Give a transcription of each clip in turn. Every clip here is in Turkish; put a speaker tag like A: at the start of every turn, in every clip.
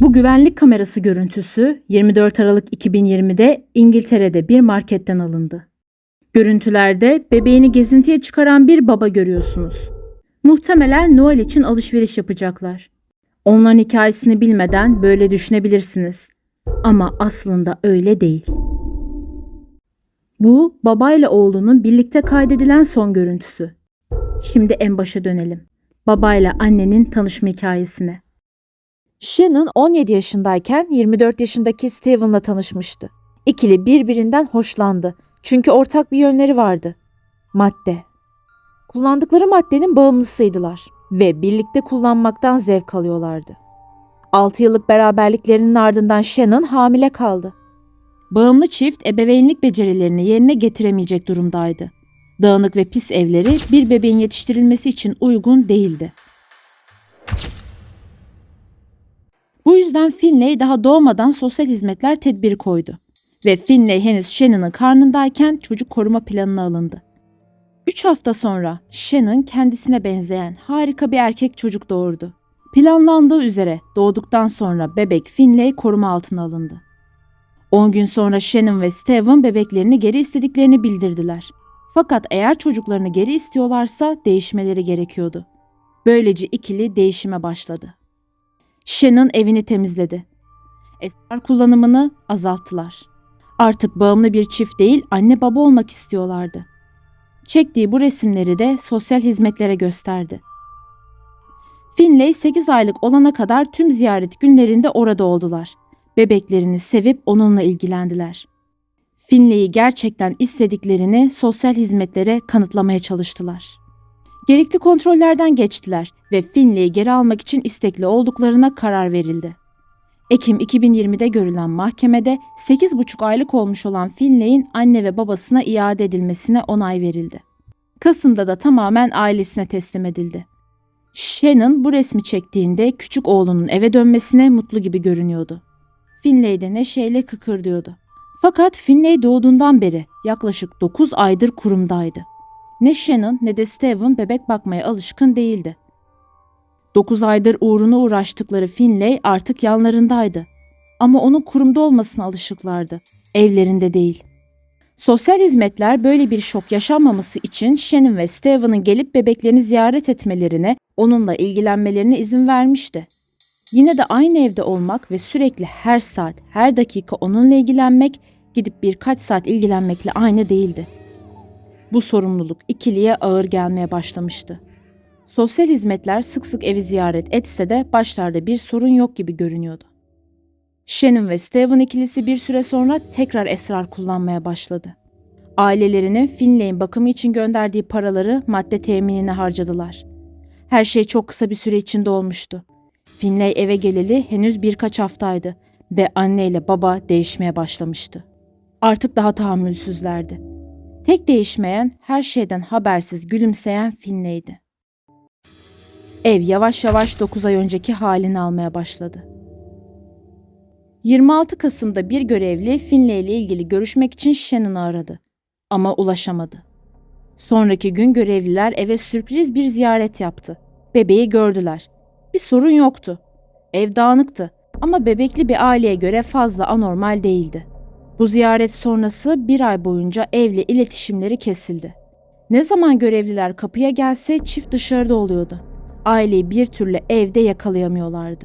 A: Bu güvenlik kamerası görüntüsü 24 Aralık 2020'de İngiltere'de bir marketten alındı. Görüntülerde bebeğini gezintiye çıkaran bir baba görüyorsunuz. Muhtemelen Noel için alışveriş yapacaklar. Onların hikayesini bilmeden böyle düşünebilirsiniz. Ama aslında öyle değil. Bu babayla oğlunun birlikte kaydedilen son görüntüsü. Şimdi en başa dönelim. Babayla annenin tanışma hikayesine.
B: Shannon 17 yaşındayken 24 yaşındaki Steven'la tanışmıştı. İkili birbirinden hoşlandı. Çünkü ortak bir yönleri vardı. Madde. Kullandıkları maddenin bağımlısıydılar ve birlikte kullanmaktan zevk alıyorlardı. 6 yıllık beraberliklerinin ardından Shannon hamile kaldı.
A: Bağımlı çift ebeveynlik becerilerini yerine getiremeyecek durumdaydı. Dağınık ve pis evleri bir bebeğin yetiştirilmesi için uygun değildi. Bu yüzden Finlay daha doğmadan sosyal hizmetler tedbiri koydu. Ve Finlay henüz Shannon'ın karnındayken çocuk koruma planına alındı. Üç hafta sonra Shannon kendisine benzeyen harika bir erkek çocuk doğurdu. Planlandığı üzere doğduktan sonra bebek Finlay koruma altına alındı. 10 gün sonra Shannon ve Steven bebeklerini geri istediklerini bildirdiler. Fakat eğer çocuklarını geri istiyorlarsa değişmeleri gerekiyordu. Böylece ikili değişime başladı. Shannon evini temizledi. Esrar kullanımını azalttılar. Artık bağımlı bir çift değil anne baba olmak istiyorlardı. Çektiği bu resimleri de sosyal hizmetlere gösterdi. Finlay 8 aylık olana kadar tüm ziyaret günlerinde orada oldular. Bebeklerini sevip onunla ilgilendiler. Finlay'i gerçekten istediklerini sosyal hizmetlere kanıtlamaya çalıştılar. Gerekli kontrollerden geçtiler ve Finlay'i geri almak için istekli olduklarına karar verildi. Ekim 2020'de görülen mahkemede 8,5 aylık olmuş olan Finlay'in anne ve babasına iade edilmesine onay verildi. Kasım'da da tamamen ailesine teslim edildi. Shannon bu resmi çektiğinde küçük oğlunun eve dönmesine mutlu gibi görünüyordu. Finlay de neşeyle kıkırdıyordu. Fakat Finlay doğduğundan beri yaklaşık 9 aydır kurumdaydı. Ne Shannon ne de Steven bebek bakmaya alışkın değildi. 9 aydır uğruna uğraştıkları Finlay artık yanlarındaydı. Ama onun kurumda olmasına alışıklardı, evlerinde değil. Sosyal hizmetler böyle bir şok yaşanmaması için Shannon ve Steven'ın gelip bebeklerini ziyaret etmelerine, onunla ilgilenmelerine izin vermişti. Yine de aynı evde olmak ve sürekli her saat, her dakika onunla ilgilenmek, gidip birkaç saat ilgilenmekle aynı değildi. Bu sorumluluk ikiliye ağır gelmeye başlamıştı. Sosyal hizmetler sık sık evi ziyaret etse de başlarda bir sorun yok gibi görünüyordu. Shannon ve Steven ikilisi bir süre sonra tekrar esrar kullanmaya başladı. Ailelerinin Finlay'in bakımı için gönderdiği paraları madde teminine harcadılar. Her şey çok kısa bir süre içinde olmuştu. Finlay eve geleli henüz birkaç haftaydı ve anne ile baba değişmeye başlamıştı. Artık daha tahammülsüzlerdi. Tek değişmeyen her şeyden habersiz gülümseyen Finlay'di. Ev yavaş yavaş 9 ay önceki halini almaya başladı. 26 Kasım'da bir görevli Finlay ile ilgili görüşmek için Shannon'ı aradı ama ulaşamadı. Sonraki gün görevliler eve sürpriz bir ziyaret yaptı. Bebeği gördüler. Bir sorun yoktu. Ev dağınıktı ama bebekli bir aileye göre fazla anormal değildi. Bu ziyaret sonrası bir ay boyunca evle iletişimleri kesildi. Ne zaman görevliler kapıya gelse çift dışarıda oluyordu. Aileyi bir türlü evde yakalayamıyorlardı.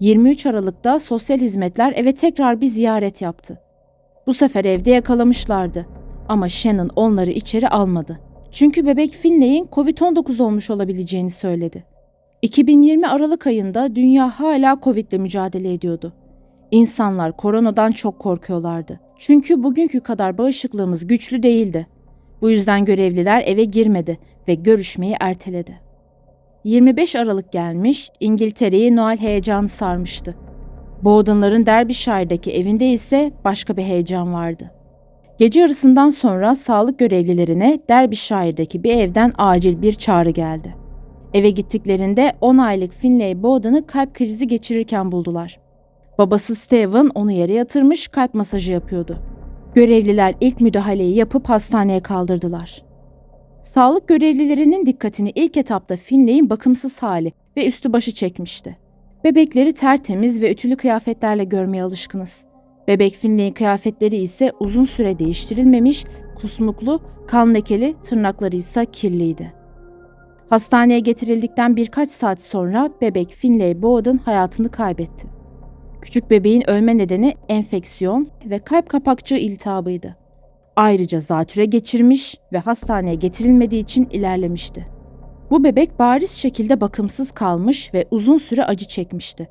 A: 23 Aralık'ta sosyal hizmetler eve tekrar bir ziyaret yaptı. Bu sefer evde yakalamışlardı ama Shannon onları içeri almadı. Çünkü bebek Finlay'in Covid-19 olmuş olabileceğini söyledi. 2020 Aralık ayında dünya hala Covid ile mücadele ediyordu. İnsanlar koronadan çok korkuyorlardı. Çünkü bugünkü kadar bağışıklığımız güçlü değildi. Bu yüzden görevliler eve girmedi ve görüşmeyi erteledi. 25 Aralık gelmiş, İngiltere'yi Noel heyecanı sarmıştı. Bowden'ların Derbyshire'daki evinde ise başka bir heyecan vardı. Gece yarısından sonra sağlık görevlilerine Derbyshire'daki bir evden acil bir çağrı geldi. Eve gittiklerinde 10 aylık Finlay Bowden'ı kalp krizi geçirirken buldular. Babası Steven onu yere yatırmış kalp masajı yapıyordu. Görevliler ilk müdahaleyi yapıp hastaneye kaldırdılar. Sağlık görevlilerinin dikkatini ilk etapta Finlay'in bakımsız hali ve üstü başı çekmişti. Bebekleri tertemiz ve ütülü kıyafetlerle görmeye alışkınız. Bebek Finley'in kıyafetleri ise uzun süre değiştirilmemiş, kusmuklu, kan lekeli, tırnakları ise kirliydi. Hastaneye getirildikten birkaç saat sonra bebek Finley Bowden hayatını kaybetti. Küçük bebeğin ölme nedeni enfeksiyon ve kalp kapakçığı iltihabıydı. Ayrıca zatüre geçirmiş ve hastaneye getirilmediği için ilerlemişti. Bu bebek bariz şekilde bakımsız kalmış ve uzun süre acı çekmişti.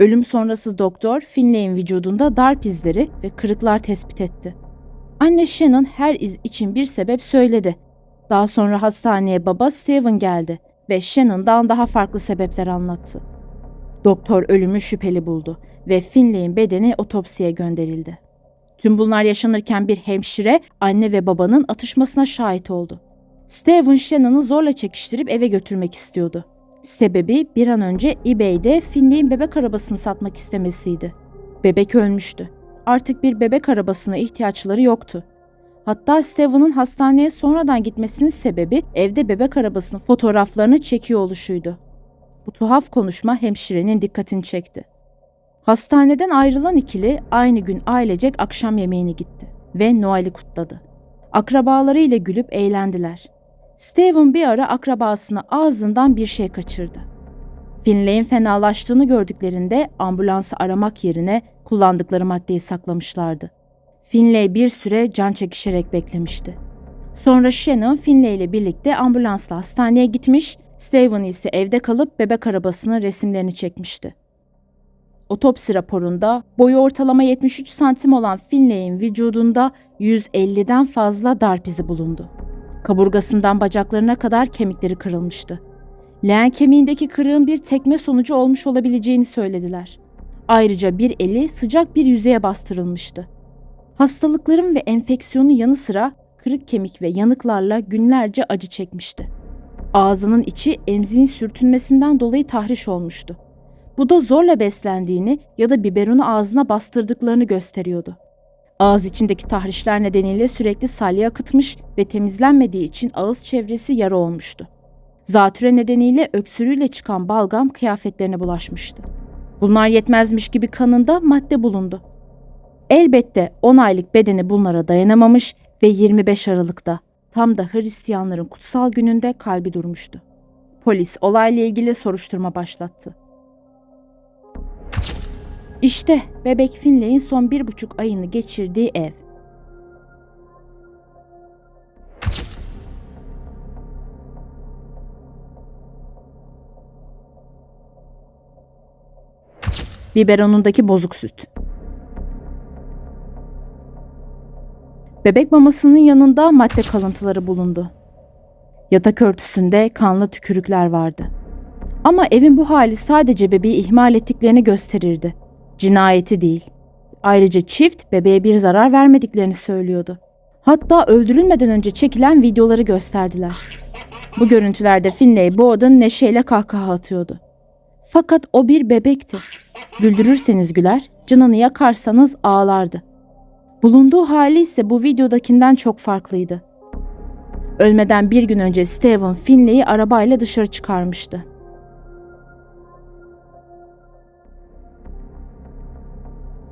A: Ölüm sonrası doktor Finley'in vücudunda darp izleri ve kırıklar tespit etti. Anne Shannon her iz için bir sebep söyledi. Daha sonra hastaneye baba Steven geldi ve Shannon'dan daha farklı sebepler anlattı. Doktor ölümü şüpheli buldu ve Finley'in bedeni otopsiye gönderildi. Tüm bunlar yaşanırken bir hemşire anne ve babanın atışmasına şahit oldu. Steven Shannon'ı zorla çekiştirip eve götürmek istiyordu. Sebebi bir an önce eBay'de Finley'in bebek arabasını satmak istemesiydi. Bebek ölmüştü. Artık bir bebek arabasına ihtiyaçları yoktu. Hatta Steven'ın hastaneye sonradan gitmesinin sebebi evde bebek arabasının fotoğraflarını çekiyor oluşuydu. Bu tuhaf konuşma hemşirenin dikkatini çekti. Hastaneden ayrılan ikili aynı gün ailecek akşam yemeğine gitti ve Noel'i kutladı. Akrabalarıyla gülüp eğlendiler. Steven bir ara akrabasına ağzından bir şey kaçırdı. Finlay'in fenalaştığını gördüklerinde ambulansı aramak yerine kullandıkları maddeyi saklamışlardı. Finlay bir süre can çekişerek beklemişti. Sonra Shannon Finlay ile birlikte ambulansla hastaneye gitmiş, Steven ise evde kalıp bebek arabasının resimlerini çekmişti. Otopsi raporunda boyu ortalama 73 santim olan Finlay'in vücudunda 150'den fazla darp izi bulundu. Kaburgasından bacaklarına kadar kemikleri kırılmıştı. Leğen kemiğindeki kırığın bir tekme sonucu olmuş olabileceğini söylediler. Ayrıca bir eli sıcak bir yüzeye bastırılmıştı. Hastalıkların ve enfeksiyonun yanı sıra kırık kemik ve yanıklarla günlerce acı çekmişti. Ağzının içi emziğin sürtünmesinden dolayı tahriş olmuştu. Bu da zorla beslendiğini ya da biberonu ağzına bastırdıklarını gösteriyordu. Ağız içindeki tahrişler nedeniyle sürekli salya akıtmış ve temizlenmediği için ağız çevresi yara olmuştu. Zatüre nedeniyle öksürüğüyle çıkan balgam kıyafetlerine bulaşmıştı. Bunlar yetmezmiş gibi kanında madde bulundu. Elbette 10 aylık bedeni bunlara dayanamamış ve 25 Aralık'ta tam da Hristiyanların kutsal gününde kalbi durmuştu. Polis olayla ilgili soruşturma başlattı. İşte bebek Finlay'in son bir buçuk ayını geçirdiği ev. Biberonundaki bozuk süt. Bebek mamasının yanında madde kalıntıları bulundu. Yatak örtüsünde kanlı tükürükler vardı. Ama evin bu hali sadece bebeği ihmal ettiklerini gösterirdi. Cinayeti değil. Ayrıca çift bebeğe bir zarar vermediklerini söylüyordu. Hatta öldürülmeden önce çekilen videoları gösterdiler. Bu görüntülerde Finlay Bowden neşeyle kahkaha atıyordu. Fakat o bir bebekti. Güldürürseniz güler, canını yakarsanız ağlardı. Bulunduğu hali ise bu videodakinden çok farklıydı. Ölmeden bir gün önce Steven Finley'i arabayla dışarı çıkarmıştı.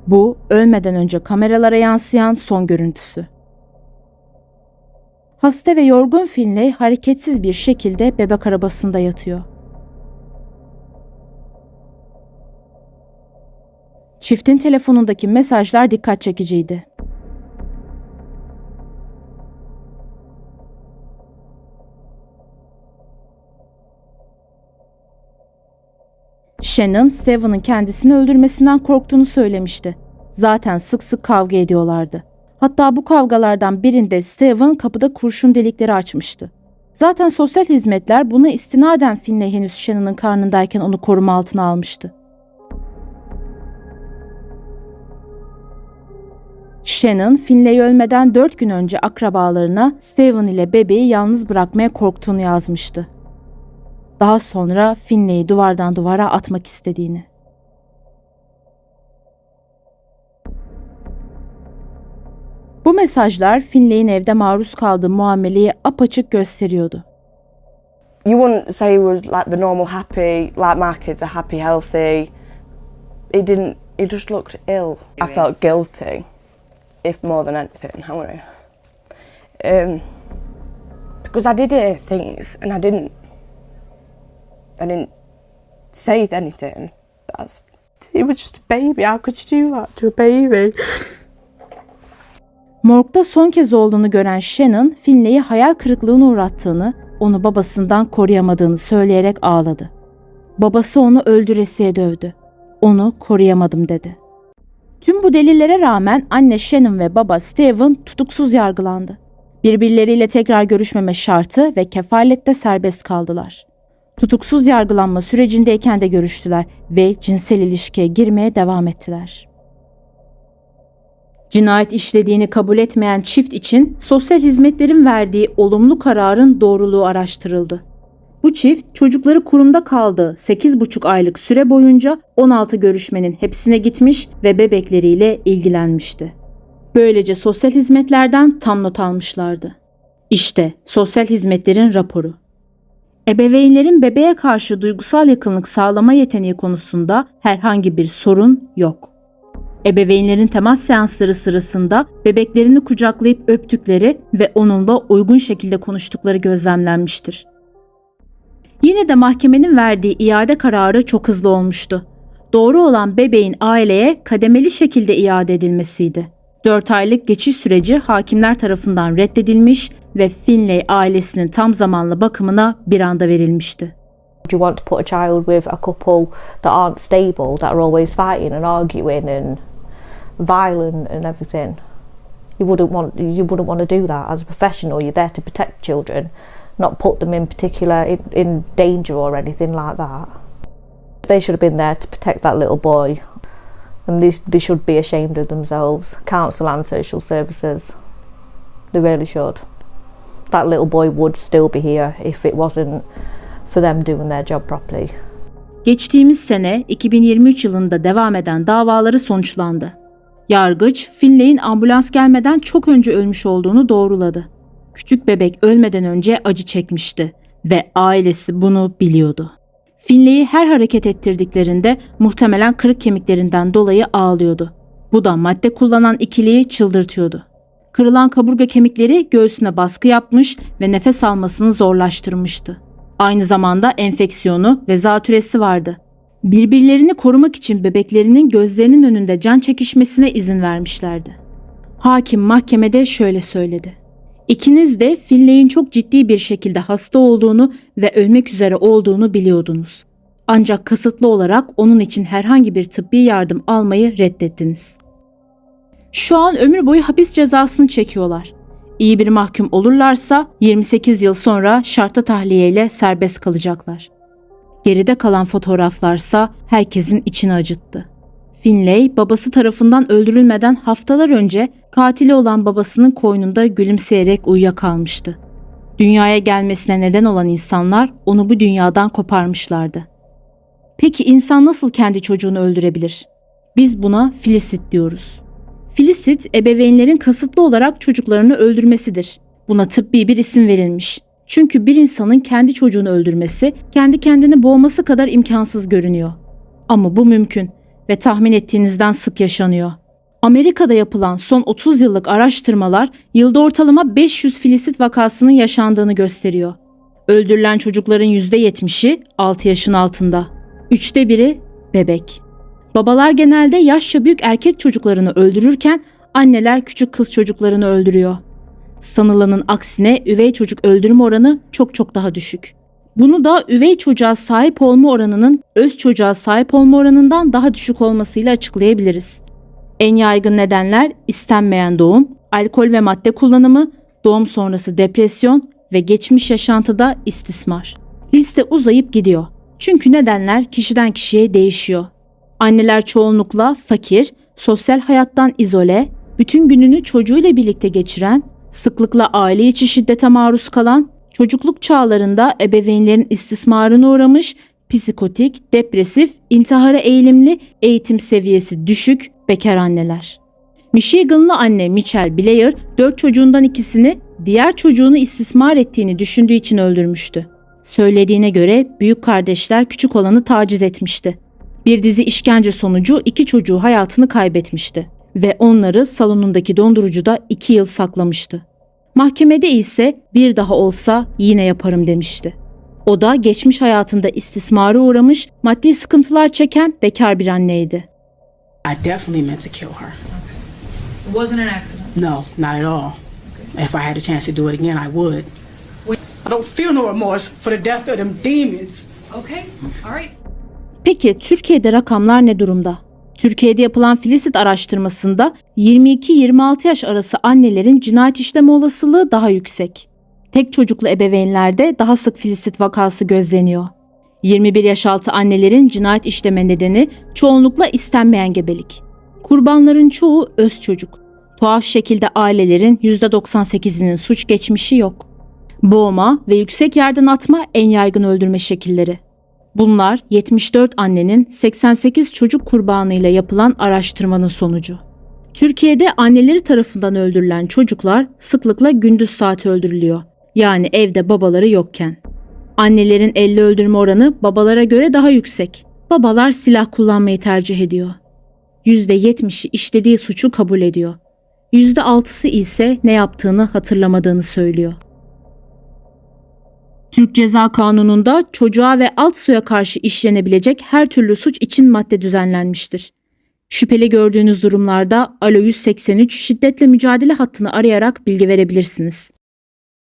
A: Bu ölmeden önce kameralara yansıyan son görüntüsü. Hasta ve yorgun Finley hareketsiz bir şekilde bebek arabasında yatıyor. Çiftin telefonundaki mesajlar dikkat çekiciydi. Shannon, Steven'ın kendisini öldürmesinden korktuğunu söylemişti. Zaten sık sık kavga ediyorlardı. Hatta bu kavgalardan birinde Steven kapıda kurşun delikleri açmıştı. Zaten sosyal hizmetler buna istinaden Finley henüz Shannon'ın karnındayken onu koruma altına almıştı. Shannon, Finley ölmeden dört gün önce akrabalarına Steven ile bebeği yalnız bırakmaya korktuğunu yazmıştı. Daha sonra Finley'i duvardan duvara atmak istediğini. Bu mesajlar Finley'in evde maruz kaldığı muameleyi apaçık gösteriyordu.
C: you wouldn't say he was like the normal happy, like my kids are happy, healthy. He didn't. He just looked ill. I felt guilty, if more than anything. I? Um, because I did hear things and I didn't. I didn't say anything. That's. He was just a baby. How could you do that to a baby?
A: Morgda son kez olduğunu gören Shannon, Finley'i hayal kırıklığına uğrattığını, onu babasından koruyamadığını söyleyerek ağladı. Babası onu öldüresiye dövdü. Onu koruyamadım dedi. Tüm bu delillere rağmen anne Shannon ve baba Steven tutuksuz yargılandı. Birbirleriyle tekrar görüşmeme şartı ve kefalette serbest kaldılar. Tutuksuz yargılanma sürecindeyken de görüştüler ve cinsel ilişkiye girmeye devam ettiler. Cinayet işlediğini kabul etmeyen çift için sosyal hizmetlerin verdiği olumlu kararın doğruluğu araştırıldı. Bu çift çocukları kurumda kaldığı 8,5 aylık süre boyunca 16 görüşmenin hepsine gitmiş ve bebekleriyle ilgilenmişti. Böylece sosyal hizmetlerden tam not almışlardı. İşte sosyal hizmetlerin raporu. Ebeveynlerin bebeğe karşı duygusal yakınlık sağlama yeteneği konusunda herhangi bir sorun yok. Ebeveynlerin temas seansları sırasında bebeklerini kucaklayıp öptükleri ve onunla uygun şekilde konuştukları gözlemlenmiştir. Yine de mahkemenin verdiği iade kararı çok hızlı olmuştu. Doğru olan bebeğin aileye kademeli şekilde iade edilmesiydi. 4 aylık geçiş süreci hakimler tarafından reddedilmiş ve Finlay ailesinin tam zamanlı bakımına bir anda verilmişti.
D: Do you want to put a child with a couple that aren't stable, that are always fighting and arguing and violent and everything? You wouldn't want you wouldn't want to do that as a professional. You're there to protect children, not put them in particular in, in danger or anything like that. They should have been there to protect that little boy, and they, they should be ashamed of themselves. Council and social services, they really should. That little boy would still be here if it wasn't for them doing their job properly.
A: Geçtiğimiz sene 2023 yılında devam eden davaları sonuçlandı. Yargıç, Finlay'in ambulans gelmeden çok önce ölmüş olduğunu doğruladı. Küçük bebek ölmeden önce acı çekmişti ve ailesi bunu biliyordu. Finlay'i her hareket ettirdiklerinde muhtemelen kırık kemiklerinden dolayı ağlıyordu. Bu da madde kullanan ikiliyi çıldırtıyordu. Kırılan kaburga kemikleri göğsüne baskı yapmış ve nefes almasını zorlaştırmıştı. Aynı zamanda enfeksiyonu ve zatürresi vardı. Birbirlerini korumak için bebeklerinin gözlerinin önünde can çekişmesine izin vermişlerdi. Hakim mahkemede şöyle söyledi. İkiniz de Finlay'in çok ciddi bir şekilde hasta olduğunu ve ölmek üzere olduğunu biliyordunuz. Ancak kasıtlı olarak onun için herhangi bir tıbbi yardım almayı reddettiniz. Şu an ömür boyu hapis cezasını çekiyorlar. İyi bir mahkum olurlarsa 28 yıl sonra şartlı tahliyeyle serbest kalacaklar. Geride kalan fotoğraflarsa herkesin içini acıttı. Finlay babası tarafından öldürülmeden haftalar önce katili olan babasının koynunda gülümseyerek uyuyakalmıştı. Dünyaya gelmesine neden olan insanlar onu bu dünyadan koparmışlardı. Peki insan nasıl kendi çocuğunu öldürebilir? Biz buna filisit diyoruz. Filisit, ebeveynlerin kasıtlı olarak çocuklarını öldürmesidir. Buna tıbbi bir isim verilmiş. Çünkü bir insanın kendi çocuğunu öldürmesi, kendi kendini boğması kadar imkansız görünüyor. Ama bu mümkün ve tahmin ettiğinizden sık yaşanıyor. Amerika'da yapılan son 30 yıllık araştırmalar yılda ortalama 500 filisit vakasının yaşandığını gösteriyor. Öldürülen çocukların %70'i 6 yaşın altında. Üçte biri bebek. Babalar genelde yaşça büyük erkek çocuklarını öldürürken anneler küçük kız çocuklarını öldürüyor. Sanılanın aksine üvey çocuk öldürme oranı çok çok daha düşük. Bunu da üvey çocuğa sahip olma oranının öz çocuğa sahip olma oranından daha düşük olmasıyla açıklayabiliriz. En yaygın nedenler istenmeyen doğum, alkol ve madde kullanımı, doğum sonrası depresyon ve geçmiş yaşantıda istismar. Liste uzayıp gidiyor. Çünkü nedenler kişiden kişiye değişiyor. Anneler çoğunlukla fakir, sosyal hayattan izole, bütün gününü çocuğuyla birlikte geçiren, sıklıkla aile içi şiddete maruz kalan, çocukluk çağlarında ebeveynlerin istismarına uğramış, psikotik, depresif, intihara eğilimli, eğitim seviyesi düşük bekar anneler. Michiganlı anne Michelle Blair, dört çocuğundan ikisini diğer çocuğunu istismar ettiğini düşündüğü için öldürmüştü. Söylediğine göre büyük kardeşler küçük olanı taciz etmişti. Bir dizi işkence sonucu iki çocuğu hayatını kaybetmişti ve onları salonundaki dondurucuda iki yıl saklamıştı. Mahkemede ise bir daha olsa yine yaparım demişti. O da geçmiş hayatında istismara uğramış, maddi sıkıntılar çeken bekar bir anneydi.
E: I definitely meant to kill her.
F: It wasn't an accident.
E: No, not at all. If I had a chance to do it again, I would. I don't feel no remorse for the death of them demons.
F: Okay, all right.
A: Peki Türkiye'de rakamlar ne durumda? Türkiye'de yapılan Filistit araştırmasında 22-26 yaş arası annelerin cinayet işleme olasılığı daha yüksek. Tek çocuklu ebeveynlerde daha sık Filistit vakası gözleniyor. 21 yaş altı annelerin cinayet işleme nedeni çoğunlukla istenmeyen gebelik. Kurbanların çoğu öz çocuk. Tuhaf şekilde ailelerin %98'inin suç geçmişi yok. Boğma ve yüksek yerden atma en yaygın öldürme şekilleri. Bunlar 74 annenin 88 çocuk kurbanıyla yapılan araştırmanın sonucu. Türkiye'de anneleri tarafından öldürülen çocuklar sıklıkla gündüz saati öldürülüyor. Yani evde babaları yokken. Annelerin elle öldürme oranı babalara göre daha yüksek. Babalar silah kullanmayı tercih ediyor. %70'i işlediği suçu kabul ediyor. %6'sı ise ne yaptığını hatırlamadığını söylüyor. Türk Ceza Kanunu'nda çocuğa ve alt soya karşı işlenebilecek her türlü suç için madde düzenlenmiştir. Şüpheli gördüğünüz durumlarda Alo 183 şiddetle mücadele hattını arayarak bilgi verebilirsiniz.